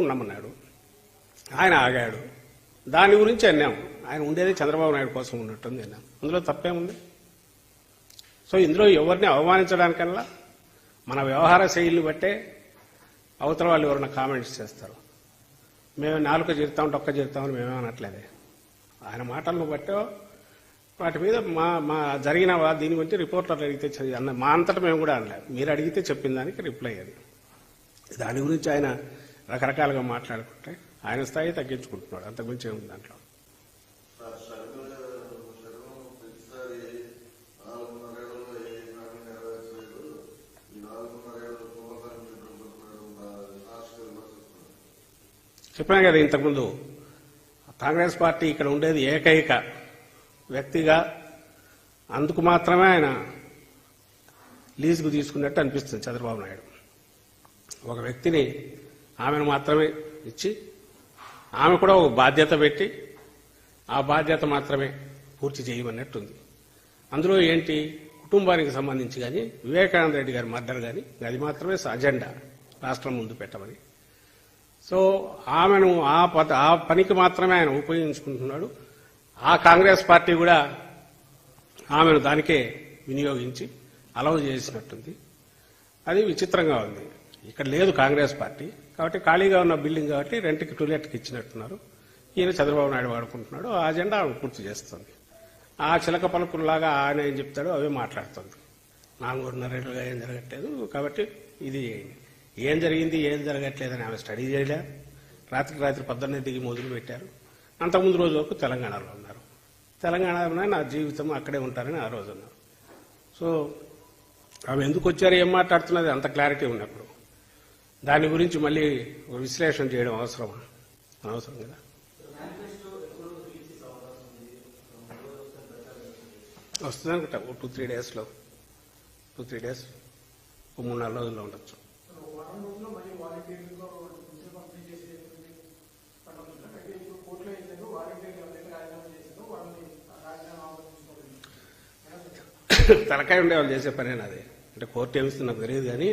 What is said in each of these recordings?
ఉండమన్నాడు ఆయన ఆగాడు. దాని గురించి అన్నాం. ఆయన ఉండేది చంద్రబాబు నాయుడు కోసం ఉన్నట్టుంది అన్నాం. అందులో తప్పేముంది? సో ఇందులో ఎవరిని అవమానించడానికల్లా మన వ్యవహార శైలిని బట్టే అవతల వాళ్ళు ఎవరైనా కామెంట్స్ చేస్తారు. మేము నాలుక చేరుతాం డొక్క చేరుతామని మేమే అనట్లేదే. ఆయన మాటలను బట్టో వాటి మీద మా మా జరిగిన దీని గురించి రిపోర్టర్లు అడిగితే చదివి- అన్న మా అంతటా మేము కూడా అనలేదు మీరు అడిగితే చెప్పిన దానికి రిప్లై అది. దాని గురించి ఆయన రకరకాలుగా మాట్లాడుకుంటే ఆయన స్థాయి తగ్గించుకుంటున్నాడు. అంతకుమించి ఏముంది దాంట్లో? చెప్పాను కదా ఇంతకుముందు కాంగ్రెస్ పార్టీ ఇక్కడ ఉండేది ఏకైక వ్యక్తిగా అందుకు మాత్రమే ఆయన లీజుకు తీసుకున్నట్టు అనిపిస్తుంది చంద్రబాబు నాయుడు. ఒక వ్యక్తిని ఆమెను మాత్రమే ఇచ్చి ఆమె కూడా ఒక బాధ్యత పెట్టి ఆ బాధ్యత మాత్రమే పూర్తి చేయమన్నట్టుంది. అందులో ఏంటి? కుటుంబానికి సంబంధించి కానీ వివేకానంద రెడ్డి గారి మర్డర్ కానీ అది మాత్రమే అజెండా రాష్ట్రం ముందు పెట్టమని. సో ఆమెను ఆ పద ఆ పనికి మాత్రమే ఆయన ఉపయోగించుకుంటున్నాడు. ఆ కాంగ్రెస్ పార్టీ కూడా ఆమెను దానికే వినియోగించి అలవ్ చేసినట్టుంది. అది విచిత్రంగా ఉంది. ఇక్కడ లేదు కాంగ్రెస్ పార్టీ. కాబట్టి ఖాళీగా ఉన్న బిల్డింగ్ కాబట్టి రెంట్కి టూలెట్కి ఇచ్చినట్టున్నారు. ఈయన చంద్రబాబు నాయుడు వాడుకుంటున్నాడు. ఆ అజెండా ఆమె పూర్తి చేస్తుంది. ఆ చిలక పలుకుల్లాగా ఆయన ఏం చెప్తాడో అవే మాట్లాడుతుంది. నాలుగున్నరేళ్ళుగా ఏం జరగట్లేదు. కాబట్టి ఇది ఏం జరిగింది ఏం జరగట్లేదని ఆమె స్టడీ చేయలే. రాత్రికి రాత్రి పొద్దున్నే దిగి మొదలు పెట్టారు. అంతకుముందు రోజు వరకు తెలంగాణలో ఉన్నారు. తెలంగాణలోనే నా జీవితం అక్కడే ఉంటారని ఆ రోజు ఉన్నారు సో ఆమె ఎందుకు వచ్చారు ఏం మాట్లాడుతున్నది అంత క్లారిటీ ఉన్నప్పుడు. దాని గురించి మళ్ళీ ఒక విశ్లేషణ చేయడం అవసరం. అనవసరం కదా? వస్తుంది అనుకుంటా ఓ టూ త్రీ డేస్లో టూ త్రీ డేస్ ఓ మూడు నాలుగు రోజుల్లో ఉండొచ్చు. తలకాయ ఉండే వాళ్ళు చేసే పనేనా అది? అంటే కోర్టు ఏమిస్తుంది నాకు తెలియదు కానీ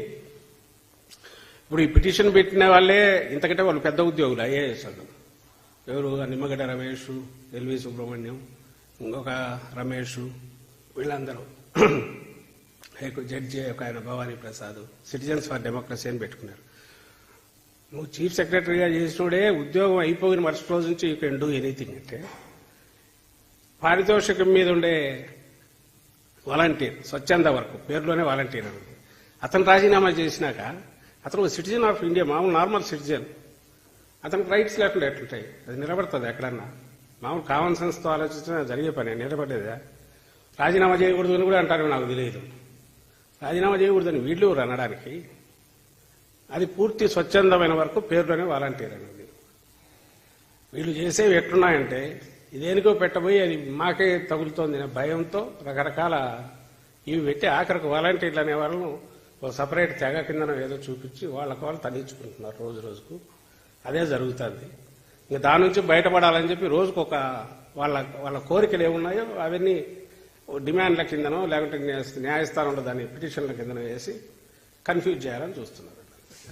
ఇప్పుడు ఈ పిటిషన్ పెట్టిన వాళ్ళే ఇంతకంటే వాళ్ళు పెద్ద ఉద్యోగులు ఐఏఎస్ వాళ్ళు. ఎవరు? నిమ్మగడ్డ రమేష్ ఎల్వి సుబ్రహ్మణ్యం ఇంకొక రమేష్ వీళ్ళందరూ. జడ్జి ఒక ఆయన Bhavani Prasad citizens for democracy అని పెట్టుకున్నారు. నువ్వు చీఫ్ సెక్రటరీగా చేసినోడే ఉద్యోగం అయిపోయిన మరుసటి రోజు నుంచి యూ కెన్ డూ ఎనీథింగ్ అంటే పారితోషికం మీద ఉండే వాలంటీర్ స్వచ్ఛంద వరకు పేరులోనే వాలంటీర్ అతను రాజీనామా చేసినాక అతను సిటిజన్ ఆఫ్ ఇండియా మామూలు నార్మల్ సిటిజన్ అతనికి రైట్స్ లేకుండా ఎట్లుంటాయి? అది నిలబడుతుంది ఎక్కడన్నా? మామూలు కామన్ సెన్స్తో ఆలోచించిన జరిగే పని నిలబడేదా రాజీనామా చేయకూడదు అని కూడా అంటారు నాకు తెలియదు. రాజీనామా చేయకూడదని వీళ్ళు అనడానికి? అది పూర్తి స్వచ్ఛందమైన వరకు పేరులోనే వాలంటీర్ అనేది. వీళ్ళు చేసేవి ఎట్లున్నాయంటే ఇదేనికో పెట్టబోయి అది మాకే తగులుతోంది అనే భయంతో రకరకాల ఇవి పెట్టి ఆఖరికి వాలంటీర్లు అనే వాళ్ళను ఒక సపరేట్ తెగ కిందన ఏదో చూపించి వాళ్ళకి వాళ్ళు తగ్గించుకుంటున్నారు రోజు రోజుకు. అదే జరుగుతుంది. ఇంకా దాని నుంచి బయటపడాలని చెప్పి రోజుకు ఒక వాళ్ళ వాళ్ళ కోరికలు ఏమున్నాయో అవన్నీ డిమాండ్ల కిందనో లేకుంటే న్యాయ- న్యాయస్థానంలో దాన్ని పిటిషన్ల కిందనో వేసి కన్ఫ్యూజ్ చేయాలని చూస్తున్నారు.